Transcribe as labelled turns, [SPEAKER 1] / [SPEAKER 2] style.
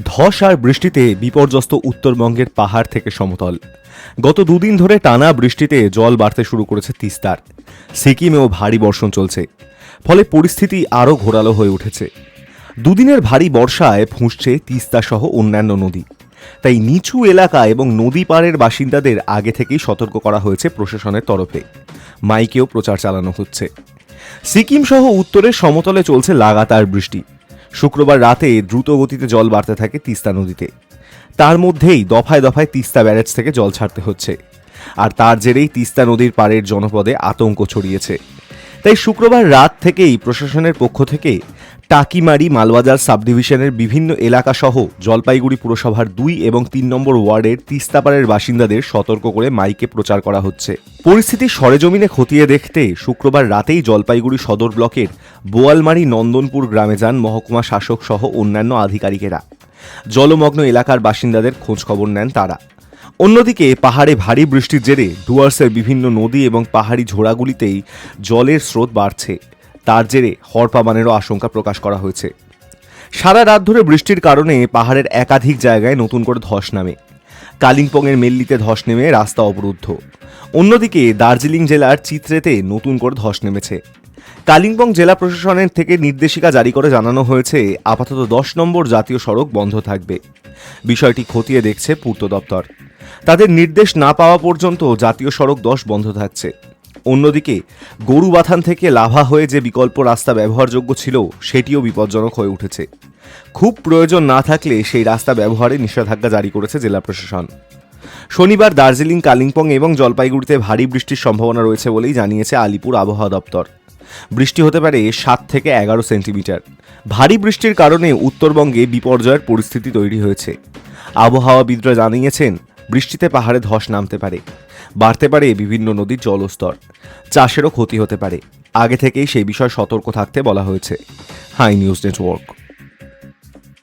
[SPEAKER 1] ধস আর বৃষ্টিতে বিপর্যস্ত উত্তরবঙ্গের পাহাড় থেকে সমতল। গত দুদিন ধরে টানা বৃষ্টিতে জল বাড়তে শুরু করেছে তিস্তার। সিকিমেও ভারী বর্ষণ চলছে। ফলে পরিস্থিতি আরও ঘোরালো হয়ে উঠেছে। দুদিনের ভারী বর্ষায় ফুঁসছে তিস্তা সহ অন্যান্য নদী। তাই নিচু এলাকা এবং নদী পাড়ের বাসিন্দাদের আগে থেকেই সতর্ক করা হয়েছে প্রশাসনের তরফে। মাইকেও প্রচার চালানো হচ্ছে। সিকিম সহ উত্তরের সমতলে চলছে লাগাতার বৃষ্টি। শুক্রবার রাতে দ্রুত গতিতে জল বাড়তে থাকে তিস্তা নদীতে। তার মধ্যেই দফায় দফায় তিস্তা ব্যারেজ থেকে জল ছাড়তে হচ্ছে। আর তার জেরেই তিস্তা নদীর পাড়ের জনপদে আতঙ্ক ছড়িয়েছে। তাই শুক্রবার রাত থেকেই প্রশাসনের পক্ষ থেকে টাকিমারি মালবাজার সাবডিভিশনের বিভিন্ন এলাকা সহ জলপাইগুড়ি পুরসভার দুই এবং তিন নম্বর ওয়ার্ডের তিস্তাপাড়ের বাসিন্দাদের সতর্ক করে মাইকে প্রচার করা হচ্ছে। পরিস্থিতি সরেজমিনে খতিয়ে দেখতে শুক্রবার রাতেই জলপাইগুড়ি সদর ব্লকের বোয়ালমারি নন্দনপুর গ্রামে যান মহকুমা শাসক সহ অন্যান্য আধিকারিকেরা। জলমগ্ন এলাকার বাসিন্দাদের খোঁজ খবর নেন তারা। অন্যদিকে পাহাড়ে ভারী বৃষ্টির জেরে ডুয়ার্সের বিভিন্ন নদী এবং পাহাড়ি ঝোড়াগুলিতেই জলের স্রোত বাড়ছে। তার জেরে হরপাবানেরও আশঙ্কা প্রকাশ করা হয়েছে। সারা রাত ধরে বৃষ্টির কারণে পাহাড়ের একাধিক জায়গায় নতুন করে ধস নামে। কালিম্পংয়ের মেল্লিতে ধস নেমে রাস্তা অবরুদ্ধ। অন্যদিকে দার্জিলিং জেলার চিত্রেতে নতুন করে ধস নেমেছে। কালিম্পং জেলা প্রশাসনের থেকে নির্দেশিকা জারি করে জানানো হয়েছে, আপাতত দশ নম্বর জাতীয় সড়ক বন্ধ থাকবে। বিষয়টি খতিয়ে দেখছে পূর্ত দপ্তর। তাদের নির্দেশ না পাওয়া পর্যন্ত জাতীয় সড়ক দশ বন্ধ থাকছে। অন্যদিকে গরুবাথান থেকে লাভা হয়ে যে বিকল্প রাস্তা ব্যবহারযোগ্য ছিল, সেটিও বিপজ্জনক হয়ে উঠেছে। খুব প্রয়োজন না থাকলে সেই রাস্তা ব্যবহারে নিষেধাজ্ঞা জারি করেছে জেলা প্রশাসন। শনিবার দার্জিলিং, কালিম্পং এবং জলপাইগুড়িতে ভারী বৃষ্টির সম্ভাবনা রয়েছে বলেই জানিয়েছে আলিপুর আবহাওয়া দপ্তর। বৃষ্টি হতে পারে সাত থেকে এগারো সেন্টিমিটার। ভারী বৃষ্টির কারণে উত্তরবঙ্গে বিপর্যয়ের পরিস্থিতি তৈরি হয়েছে। আবহাওয়াবিদরা জানিয়েছেন বৃষ্টিতে পাহাড়ে ধস নামতে পারে। বাড়তে পারে বিভিন্ন নদীর জলস্তর। চাষেরও ক্ষতি হতে পারে। আগে থেকেই সেই বিষয়ে সতর্ক থাকতে বলা হয়েছে। Hi news network.